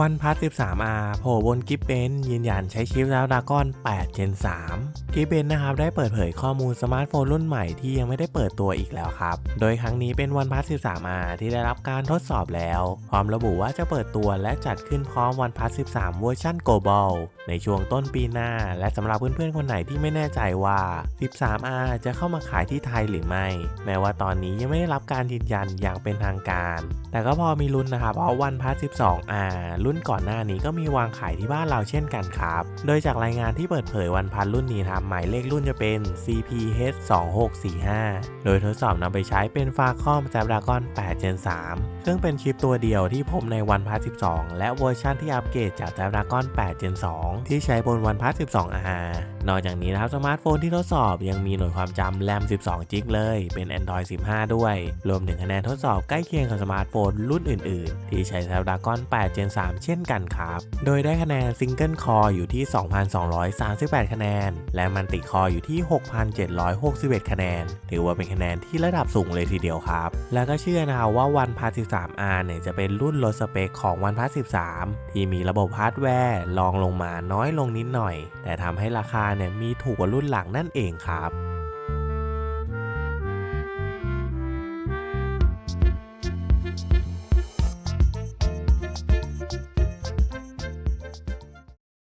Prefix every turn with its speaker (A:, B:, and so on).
A: วันพัท 13R โผล่บนกิฟเบนยืนยันใช้ชิปแล้วดากอน8 Gen 3กิฟเบนนะครับได้เปิดเผยข้อมูลสมาร์ทโฟนรุ่นใหม่ที่ยังไม่ได้เปิดตัวอีกแล้วครับ โดยครั้งนี้เป็นวันพัท 13R ที่ได้รับการทดสอบแล้ว พร้อมระบุว่าจะเปิดตัวและจัดขึ้นพร้อมวันพัท 13 เวอร์ชัน global ในช่วงต้นปีหน้า และสำหรับเพื่อนๆ คนไหนที่ไม่แน่ใจว่า 13R จะเข้ามาขายที่ไทยหรือไม่ แม้ว่าตอนนี้ยังไม่ได้รับการยืนยันอย่างเป็นทางการ แต่ก็พอมีลุ้นนะครับเพราะวันพัท 12R รุ่นก่อนหน้านี้ก็มีวางขายที่บ้านเราเช่นกันครับ โดยจากรายงานที่เปิดเผยวันพัทรุ่นนี้นะครับหมายเลขรุ่นจะเป็น CPH2645 โดยทดสอบนำไปใช้เป็นฟาคอม Snapdragon 8 Gen 3 ซึ่งเป็นชิปตัวเดียวที่พบในวันพัท12 และเวอร์ชันที่อัปเกรดจาก Snapdragon 8 Gen 2 ที่ใช้บนวันพัท 12R นอกจากนี้นะครับสมาร์ทโฟนที่ทดสอบยังมีหน่วยความจำแรม 12 จิกเลย เป็น Android 15 ด้วย รวมถึงคะแนนทดสอบใกล้เคียงกับสมาร์ทโฟนรุ่นอื่น ๆ ที่ใช้ Snapdragon 8 Gen 3เช่นกันครับ โดยได้คะแนน Single Core อยู่ที่ 2,238 คะแนน และมันติคออยู่ที่ 6,761 คะแนน ถือว่าเป็นคะแนนที่ระดับสูงเลยทีเดียวครับ แล้วก็เชื่อนะครับว่า OnePlus 13R เนี่ยจะเป็นรุ่นลดสเปคของ OnePlus 13 ที่มีระบบฮาร์ดแวร์รองลงมาน้อยลงนิดหน่อย แต่ทำให้ราคาเนี่ยมีถูกกว่ารุ่นหลังนั่นเองครับ Energy.